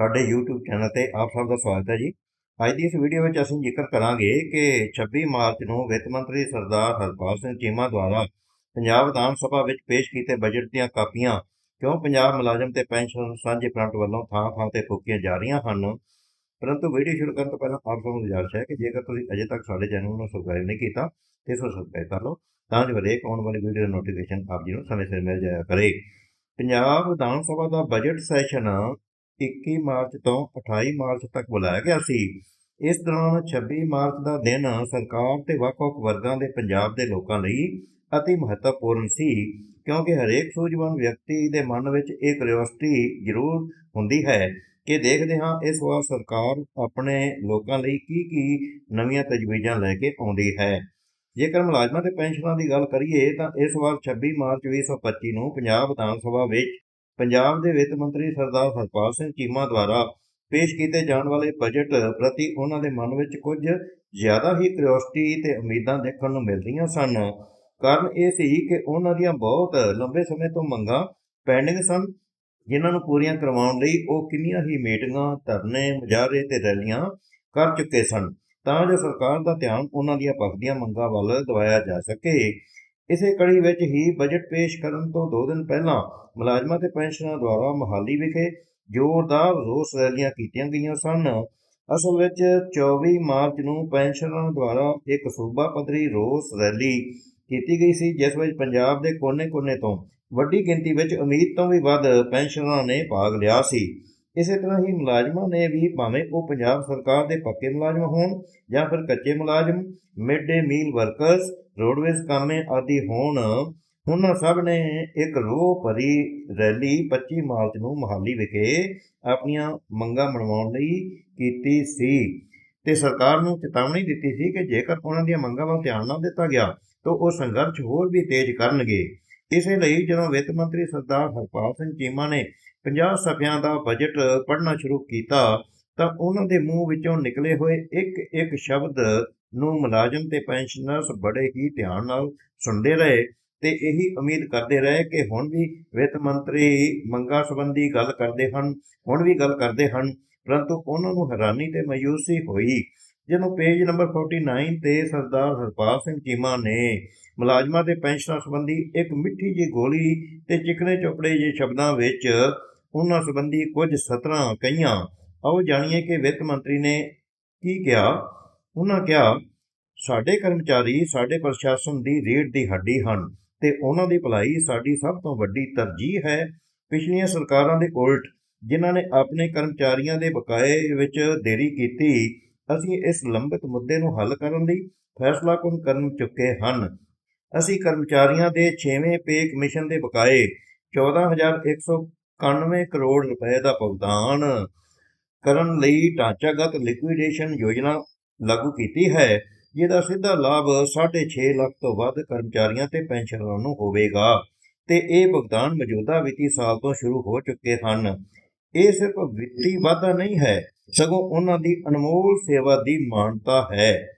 ਸਾਡੇ YouTube channel ਤੇ ਆਪ ਸਭ ਦਾ ਸਵਾਗਤ ਹੈ ਜੀ। ਅੱਜ ਦੀ ਇਸ ਵੀਡੀਓ ਵਿੱਚ ਅਸੀਂ ਜ਼ਿਕਰ ਕਰਾਂਗੇ ਕਿ 26 ਮਾਰਚ ਨੂੰ ਵਿੱਤ ਮੰਤਰੀ ਸਰਦਾਰ ਹਰਪਾਲ ਸਿੰਘ ਚੀਮਾ ਦੁਆਰਾ ਪੰਜਾਬ ਵਿਧਾਨ ਸਭਾ ਵਿੱਚ ਪੇਸ਼ ਕੀਤੇ ਬਜਟ ਦੀਆਂ ਕਾਪੀਆਂ ਕਿਉਂ ਪੰਜਾਬ ਮੁਲਾਜ਼ਮ ਤੇ ਪੈਨਸ਼ਨ ਸਾਂਝੇ ਫਰੰਟ ਵੱਲੋਂ ਥਾਂ-ਥਾਂ ਤੇ ਫੂਕੀਆਂ ਜਾ ਰਹੀਆਂ ਹਨ? ਪਰੰਤੂ ਵੀਡੀਓ ਸ਼ੁਰੂ ਕਰਨ ਤੋਂ ਪਹਿਲਾਂ ਆਪ ਸਭ ਨੂੰ ਗੁਜ਼ਾਰਿਸ਼ ਹੈ ਕਿ ਜੇਕਰ ਤੁਸੀਂ ਅਜੇ ਤੱਕ ਸਾਡੇ ਚੈਨਲ ਨੂੰ ਸਬਸਕ੍ਰਾਈਬ ਨਹੀਂ ਕੀਤਾ, ਤੇ ਇਸ ਨੂੰ ਸਬਸਕ੍ਰਾਈਬ ਕਰ ਲਓ, ਤਾਂ ਜੋ ਹਰੇਕ ਆਉਣ ਵਾਲੀ ਵੀਡੀਓ ਦਾ ਨੋਟੀਫਿਕੇਸ਼ਨ ਆਪ ਜੀ ਨੂੰ ਸਮੇਂ ਸਿਰ ਮਿਲ ਜਾਇਆ ਕਰੇ। ਪੰਜਾਬ ਵਿਧਾਨ ਸਭਾ ਦਾ ਬਜਟ ਸੈਸ਼ਨ 21 ਮਾਰਚ ਤੋਂ 28 ਮਾਰਚ ਤੱਕ ਬੁਲਾਇਆ ਗਿਆ ਸੀ। ਇਸ ਦੌਰਾਨ 26 ਮਾਰਚ ਦਾ ਦਿਨ ਸਰਕਾਰ ਤੇ ਵੱਖ-ਵੱਖ ਵਰਗਾਂ ਦੇ ਪੰਜਾਬ ਦੇ ਲੋਕਾਂ ਲਈ ਅਤੀ ਮਹੱਤਵਪੂਰਨ ਸੀ, ਕਿਉਂਕਿ ਹਰੇਕ ਸੂਝਵਾਨ ਵਿਅਕਤੀ ਦੇ ਮਨ ਵਿੱਚ ਇਹ ਕਿਉਰਿਓਸਿਟੀ ਜ਼ਰੂਰ ਹੁੰਦੀ ਹੈ ਕਿ ਦੇਖਦੇ ਹਾਂ ਇਸ ਵਾਰ ਸਰਕਾਰ ਆਪਣੇ ਲੋਕਾਂ ਲਈ ਕੀ ਕੀ ਨਵੀਆਂ ਤਜਵੀਜ਼ਾਂ ਲੈ ਕੇ ਆਉਂਦੀ ਹੈ। ਜੇਕਰ ਮੁਲਾਜ਼ਮਾਂ ਤੇ ਪੈਨਸ਼ਨਾਂ ਦੀ ਗੱਲ ਕਰੀਏ ਤਾਂ ਇਸ ਵਾਰ 26 ਮਾਰਚ 2025 ਨੂੰ ਪੰਜਾਬ ਵਿਧਾਨ ਸਭਾ ਵਿੱਚ ਪੰਜਾਬ ਦੇ ਵਿੱਤ ਮੰਤਰੀ ਸਰਦਾਰ ਹਰਪਾਲ ਸਿੰਘ ਚੀਮਾ ਦੁਆਰਾ ਪੇਸ਼ ਕੀਤੇ ਜਾਣ ਵਾਲੇ ਬਜਟ ਪ੍ਰਤੀ ਉਹਨਾਂ ਦੇ ਮਨ ਵਿੱਚ ਕੁਝ ਜ਼ਿਆਦਾ ਹੀ ਕਿਉਰਿਓਸਿਟੀ ਤੇ ਉਮੀਦਾਂ ਦੇਖਣ ਨੂੰ ਮਿਲ ਰਹੀਆਂ ਸਨ। ਕਾਰਨ ਇਹ ਸੀ ਕਿ ਉਹਨਾਂ ਦੀਆਂ ਬਹੁਤ ਲੰਬੇ ਸਮੇਂ ਤੋਂ ਮੰਗਾਂ ਪੈਂਡਿੰਗ ਸਨ, ਜਿਨ੍ਹਾਂ ਨੂੰ ਪੂਰੀਆਂ ਕਰਵਾਉਣ ਲਈ ਉਹ ਕਿੰਨੀਆਂ ਹੀ ਮੀਟਿੰਗਾਂ, ਧਰਨੇ, ਮੁਜ਼ਾਹਰੇ ਤੇ ਰੈਲੀਆਂ ਕਰ ਚੁੱਕੇ ਸਨ। ਤਾਂ ਜੋ ਸਰਕਾਰ ਦਾ ਧਿਆਨ ਉਹਨਾਂ ਦੀਆਂ ਪੱਕਦੀਆਂ ਮੰਗਾਂ ਵੱਲ ਦਿਵਾਇਆ ਜਾ ਸਕੇ। ਇਸੇ ਕੜੀ ਵਿੱਚ ਹੀ ਬਜਟ ਪੇਸ਼ ਕਰਨ ਤੋਂ 2 ਦਿਨ ਪਹਿਲਾਂ ਮੁਲਾਜ਼ਮਾਂ ਤੇ ਪੈਨਸ਼ਨਰਾਂ ਦੁਆਰਾ ਮਹਾਲੀ ਵਿਖੇ ਜ਼ੋਰਦਾਰ ਰੋਸ ਰੈਲੀਆਂ ਕੀਤੀਆਂ ਗਈਆਂ ਸਨ। ਅਸਲ ਵਿੱਚ 24 ਮਾਰਚ ਨੂੰ ਪੈਨਸ਼ਨਰਾਂ ਦੁਆਰਾ ਇੱਕ ਸੂਬਾ ਪੱਧਰੀ ਰੋਸ ਰੈਲੀ ਕੀਤੀ ਗਈ ਸੀ, ਜਿਸ ਵਿੱਚ ਪੰਜਾਬ ਦੇ ਕੋਨੇ-ਕੋਨੇ ਤੋਂ ਵੱਡੀ ਗਿਣਤੀ ਵਿੱਚ ਉਮੀਦ ਤੋਂ ਵੀ ਵੱਧ ਪੈਨਸ਼ਨਰਾਂ ਨੇ ਭਾਗ ਲਿਆ ਸੀ। ਇਸੇ ਤਰ੍ਹਾਂ ਹੀ ਮੁਲਾਜ਼ਮਾਂ ਨੇ ਵੀ ਭਾਵੇਂ ਉਹ ਪੰਜਾਬ ਸਰਕਾਰ ਦੇ ਪੱਕੇ ਮੁਲਾਜ਼ਮ ਹੋਣ ਜਾਂ ਫਿਰ ਕੱਚੇ ਮੁਲਾਜ਼ਮ mid day meal workers, roadways ਕਾਮੇ ਆਦਿ ਹੋਣ, ਉਹਨਾਂ ਸਭ ਨੇ ਇੱਕ ਰੋਹ ਭਰੀ ਰੈਲੀ 25 ਮਾਰਚ ਨੂੰ ਮਹਾਲੀ ਵਿਖੇ ਆਪਣੀਆਂ ਮੰਗਾਂ ਮਨਵਾਉਣ ਲਈ ਕੀਤੀ ਸੀ। ਤੇ ਸਰਕਾਰ ਨੂੰ ਚੇਤਾਵਨੀ ਦਿੱਤੀ ਸੀ ਕਿ ਜੇਕਰ ਉਹਨਾਂ ਦੀਆਂ ਮੰਗਾਂ ਵੱਲ ਧਿਆਨ ਨਾ ਦਿੱਤਾ ਗਿਆ, ਤਾਂ ਉਹ ਸੰਘਰਸ਼ ਹੋਰ ਵੀ ਤੇਜ਼ ਕਰਨਗੇ। ਇਸੇ ਲਈ ਜਦੋਂ ਵਿੱਤ ਮੰਤਰੀ ਸਰਦਾਰ ਹਰਪਾਲ ਸਿੰਘ ਚੀਮਾ ਨੇ 50 ਸਫ਼ਿਆਂ ਦਾ ਬਜਟ ਪੜ੍ਹਨਾ ਸ਼ੁਰੂ ਕੀਤਾ, ਤਾਂ ਉਹਨਾਂ ਦੇ ਮੂੰਹ ਵਿੱਚੋਂ ਨਿਕਲੇ ਹੋਏ ਇੱਕ ਇੱਕ ਸ਼ਬਦ ਨੂੰ ਮੁਲਾਜ਼ਮ ਤੇ ਪੈਨਸ਼ਨਰਸ ਬੜੇ ਹੀ ਧਿਆਨ ਨਾਲ ਸੁਣਦੇ ਰਹੇ ਤੇ ਇਹੀ ਉਮੀਦ ਕਰਦੇ ਰਹੇ ਕਿ ਹੁਣ ਵੀ ਵਿੱਤ ਮੰਤਰੀ ਮੰਗਾਂ ਸੰਬੰਧੀ ਗੱਲ ਕਰਦੇ ਹਨ, ਹੁਣ ਵੀ ਗੱਲ ਕਰਦੇ ਹਨ, ਪਰੰਤੂ ਉਹਨਾਂ ਨੂੰ ਹੈਰਾਨੀ ਤੇ ਮਾਯੂਸੀ ਹੋਈ। ਜਦੋਂ ਪੇਜ ਨੰਬਰ 49 ਤੇ ਸਰਦਾਰ ਹਰਪਾਲ ਸਿੰਘ ਚੀਮਾ ਨੇ ਮੁਲਾਜ਼ਮਾਂ ਤੇ ਪੈਨਸ਼ਨਰ ਸੰਬੰਧੀ ਇੱਕ ਮਿੱਠੀ ਜਿਹੀ ਗੋਲੀ ਤੇ ਚਿਕਨੇ ਚੋਪੜੇ ਜਿਹੇ ਸ਼ਬਦਾਂ ਵਿੱਚ ਉਹਨਾਂ ਸੰਬੰਧੀ ਕੁਝ ਸਤਰਾਂ ਕਹੀਆਂ। ਆਓ ਜਾਣੀਏ ਕਿ ਵਿੱਤ ਮੰਤਰੀ ਨੇ ਕੀ ਕਿਹਾ। ਉਹਨਾਂ ਕਿਹਾ, ਸਾਡੇ ਕਰਮਚਾਰੀ ਸਾਡੇ ਪ੍ਰਸ਼ਾਸਨ ਦੀ ਰੀੜ ਦੀ ਹੱਡੀ ਹਨ ਤੇ ਉਹਨਾਂ ਦੀ ਭਲਾਈ ਸਾਡੀ ਸਭ ਤੋਂ ਵੱਡੀ ਤਰਜੀਹ ਹੈ। ਪਿਛਲੀਆਂ ਸਰਕਾਰਾਂ ਦੇ ਉਲਟ ਜਿਨ੍ਹਾਂ ਨੇ ਆਪਣੇ ਕਰਮਚਾਰੀਆਂ ਦੇ ਬਕਾਏ ਵਿੱਚ ਦੇਰੀ ਕੀਤੀ, ਅਸੀਂ ਇਸ ਲੰਬਿਤ ਮੁੱਦੇ ਨੂੰ ਹੱਲ ਕਰਨ ਲਈ ਫੈਸਲਾ ਕੁਨ ਕਰਨ ਚੁੱਕੇ ਹਨ। ਅਸੀਂ ਕਰਮਚਾਰੀਆਂ ਦੇ 6ਵੇਂ ਪੇ ਕਮਿਸ਼ਨ ਦੇ ਬਕਾਏ 14191 ਕਰੋੜ ਰੁਪਏ ਦਾ ਭੁਗਤਾਨ ਕਰਨ ਲਈ ਢਾਂਚਾਗਤ ਲਿਕੁਇਡੇਸ਼ਨ ਯੋਜਨਾ ਲਾਗੂ ਕੀਤੀ ਹੈ, ਜਿਹਦਾ ਸਿੱਧਾ ਲਾਭ 6.5 ਲੱਖ ਤੋਂ ਵੱਧ ਕਰਮਚਾਰੀਆਂ ਤੇ ਪੈਨਸ਼ਨਰਾਂ ਨੂੰ ਹੋਵੇਗਾ। ਤੇ ਇਹ ਭੁਗਤਾਨ ਮੌਜੂਦਾ ਵਿੱਤੀ ਸਾਲ ਤੋਂ ਸ਼ੁਰੂ ਹੋ ਚੁੱਕੇ ਹਨ। ਇਹ ਸਿਰਫ ਵਿੱਤੀ ਵਾਧਾ ਨਹੀਂ ਹੈ, ਸਗੋਂ ਉਹਨਾਂ ਦੀ ਅਨਮੋਲ ਸੇਵਾ ਦੀ ਮਾਨਤਾ ਹੈ।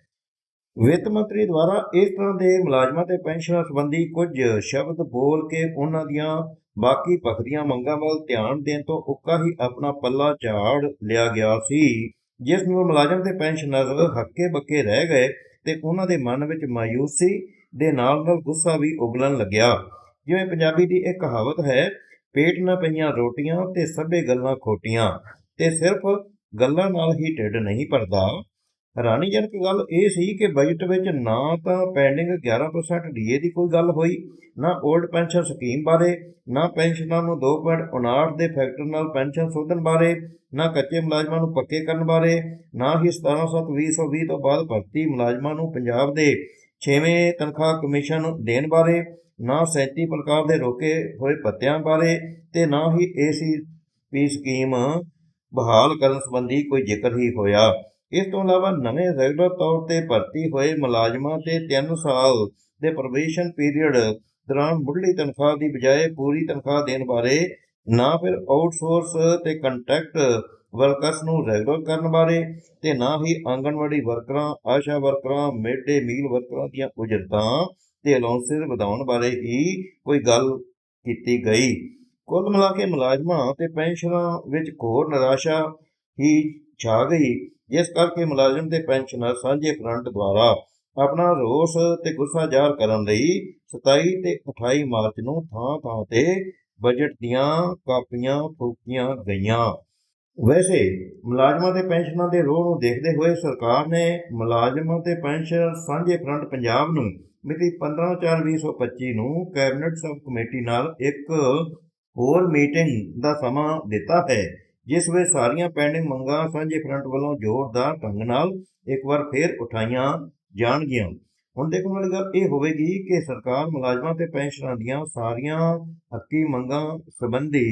ਵਿੱਤ ਮੰਤਰੀ ਦੁਆਰਾ ਇਸ ਤਰ੍ਹਾਂ ਦੇ ਮੁਲਾਜ਼ਮਾਂ ਤੇ ਪੈਨਸ਼ਨਰ ਸੰਬੰਧੀ ਕੁਝ ਸ਼ਬਦ ਬੋਲ ਕੇ ਉਹਨਾਂ ਦੀਆਂ ਬਾਕੀ ਪਖਦੀਆਂ ਮੰਗਾਂ ਵੱਲ ਧਿਆਨ ਦੇਣ ਤੋਂ ਉੱਕਾ ਹੀ ਆਪਣਾ ਪੱਲਾ ਝਾੜ ਲਿਆ ਗਿਆ ਸੀ, ਜਿਸ ਨੂੰ ਮੁਲਾਜ਼ਮ ਤੇ ਪੈਨਸ਼ਨਰ ਹੱਕੇ ਬੱਕੇ ਰਹਿ ਗਏ ਤੇ ਉਹਨਾਂ ਦੇ ਮਨ ਵਿੱਚ ਮਾਯੂਸੀ ਦੇ ਨਾਲ ਨਾਲ ਗੁੱਸਾ ਵੀ ਉਗਲਣ ਲੱਗਿਆ। ਜਿਵੇਂ ਪੰਜਾਬੀ ਦੀ ਇੱਕ ਕਹਾਵਤ ਹੈ, ਪੇਟ ਨਾ ਪਈਆਂ ਰੋਟੀਆਂ ਤੇ ਸਭੇ ਗੱਲਾਂ ਖੋਟੀਆਂ, ਤੇ ਸਿਰਫ ਗੱਲਾਂ ਨਾਲ ਹੀ ਢਿੱਡ ਨਹੀਂ ਭਰਦਾ। ਹੈਰਾਨੀਜਨਕ ਗੱਲ ਇਹ ਸੀ ਕਿ ਬਜਟ ਵਿੱਚ ਨਾ ਤਾਂ ਪੈਂਡਿੰਗ 11% ਡੀਏ ਦੀ ਕੋਈ ਗੱਲ ਹੋਈ, ਨਾ 올ਡ ਪੈਨਸ਼ਨ ਸਕੀਮ ਬਾਰੇ, ਨਾ ਪੈਨਸ਼ਨਾਂ ਨੂੰ 2.59 ਦੇ ਫੈਕਟਰ ਨਾਲ ਪੈਨਸ਼ਨ ਸੋਧਣ ਬਾਰੇ, ਨਾ ਕੱਚੇ ਮੁਲਾਜ਼ਮਾਂ ਨੂੰ ਪੱਕੇ ਕਰਨ ਬਾਰੇ, ਨਾ ਹੀ 17/7/2020 ਤੋਂ ਬਾਅਦ ਭਰਤੀ ਮੁਲਾਜ਼ਮਾਂ ਨੂੰ ਪੰਜਾਬ ਦੇ 6ਵੇਂ ਤਨਖਾਹ ਕਮਿਸ਼ਨ ਦੇਣ ਬਾਰੇ, ਨਾ 37 ਪ੍ਰਕਾਰ ਦੇ ਰੋਕੇ ਹੋਏ ਪੱਤਿਆਂ ਬਾਰੇ ਤੇ ਨਾ ਹੀ ਏਸੀਪੀ ਸਕੀਮ ਬਹਾਲ ਕਰਨ ਸੰਬੰਧੀ ਕੋਈ ਜ਼ਿਕਰ ਹੀ ਹੋਇਆ। ਇਸ ਤੋਂ ਇਲਾਵਾ ਨਵੇਂ ਰੈਗੂਲਰ ਤੌਰ ਤੇ ਭਰਤੀ ਹੋਏ ਮੁਲਾਜ਼ਮਾਂ ਤੇ 3 ਸਾਲ ਦੇ ਪ੍ਰੋਬੇਸ਼ਨ ਪੀਰੀਅਡ ਦੌਰਾਨ ਮੁੱਢਲੀ ਤਨਖਾਹ ਦੀ ਬਜਾਏ ਪੂਰੀ ਤਨਖਾਹ ਦੇਣ ਬਾਰੇ ਨਾ ਫਿਰ ਆਊਟਸੋਰਸ ਤੇ ਕੰਟਰੈਕਟ ਵਰਕਰਸ ਨੂੰ ਰੈਗੂਲਰ ਕਰਨ ਬਾਰੇ ਤੇ ਨਾ ਹੀ ਆਂਗਣਵਾੜੀ ਵਰਕਰਾਂ ਆਸ਼ਾ ਵਰਕਰਾਂ ਮਿਡ ਡੇ ਮੀਲ ਵਰਕਰਾਂ ਦੀਆਂ ਉਜਰਤਾਂ ਤੇ ਅਲਾਉਂਸਸ ਵਧਾਉਣ ਬਾਰੇ ਹੀ ਕੋਈ ਗੱਲ ਕੀਤੀ ਗਈ। ਕੁੱਲ ਮਿਲਾ ਕੇ ਮੁਲਾਜ਼ਮਾਂ ਤੇ ਪੈਨਸ਼ਨਰਾਂ ਵਿੱਚ ਘੋਰ ਨਿਰਾਸ਼ਾ ਹੀ ਛਾ ਗਈ। ਜਿਸ ਕਰਕੇ ਮੁਲਾਜ਼ਮ ਤੇ ਪੈਨਸ਼ਨਰ ਸਾਂਝੇ ਫਰੰਟ ਦੁਆਰਾ ਆਪਣਾ ਰੋਸ ਤੇ ਗੁੱਸਾ ਜ਼ਾਹਰ ਕਰਨ ਲਈ 27 ਤੇ 28 ਮਾਰਚ ਨੂੰ ਥਾਂ ਥਾਂ ਤੇ ਬਜਟ ਦੀਆਂ ਕਾਪੀਆਂ ਫੂਕੀਆਂ ਗਈਆਂ। ਵੈਸੇ ਮੁਲਾਜ਼ਮਾਂ ਤੇ ਪੈਨਸ਼ਨਾਂ ਦੇ ਰੋਹ ਨੂੰ ਦੇਖਦੇ ਹੋਏ ਸਰਕਾਰ ਨੇ ਮੁਲਾਜ਼ਮਾਂ ਤੇ ਪੈਨਸ਼ਨ ਸਾਂਝੇ ਫਰੰਟ ਪੰਜਾਬ ਨੂੰ ਮਿਤੀ 15/4/2025 ਨੂੰ ਕੈਬਨਿਟ ਸਬ ਕਮੇਟੀ ਨਾਲ ਇੱਕ ਹੋਰ ਮੀਟਿੰਗ ਦਾ ਸਮਾਂ ਦਿੱਤਾ ਹੈ। ਜਿਸ ਵਿੱਚ ਸਾਰੀਆਂ ਪੈਂਡਿੰਗ ਮੰਗਾਂ ਸਾਂਝੇ ਫਰੰਟ ਵੱਲੋਂ ਜ਼ੋਰਦਾਰ ਢੰਗ ਨਾਲ ਇੱਕ ਵਾਰ ਫੇਰ ਉਠਾਈਆਂ ਜਾਣਗੀਆਂ। ਹੁਣ ਦੇਖਣ ਵਾਲੀ ਗੱਲ, ਇਹ ਹੋਵੇਗੀ ਕਿ ਸਰਕਾਰ ਮੁਲਾਜ਼ਮਾਂ ਤੇ ਪੈਨਸ਼ਨਾਂ ਦੀਆਂ ਸਾਰੀਆਂ ਹੱਕੀ ਮੰਗਾਂ ਸੰਬੰਧੀ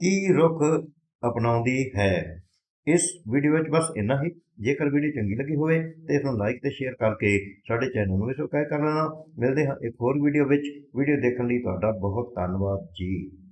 ਕੀ ਰੁਖ ਅਪਣਾਉਂਦੀ ਹੈ। ਇਸ ਵੀਡੀਓ ਵਿੱਚ ਬਸ ਇੰਨਾ ਹੀ। ਜੇਕਰ ਵੀਡੀਓ ਚੰਗੀ ਲੱਗੀ ਹੋਵੇ ਤੇ ਇਸ ਨੂੰ ਲਾਈਕ ਤੇ ਸ਼ੇਅਰ ਕਰਕੇ ਸਾਡੇ ਚੈਨਲ ਨੂੰ ਵੀ ਸਬਸਕ੍ਰਾਈਬ ਕਰ ਲੈਣਾ। ਮਿਲਦੇ ਹਾਂ ਇੱਕ ਹੋਰ ਵੀਡੀਓ ਵਿੱਚ। ਵੀਡੀਓ ਦੇਖਣ ਲਈ ਤੁਹਾਡਾ ਬਹੁਤ ਧੰਨਵਾਦ ਜੀ।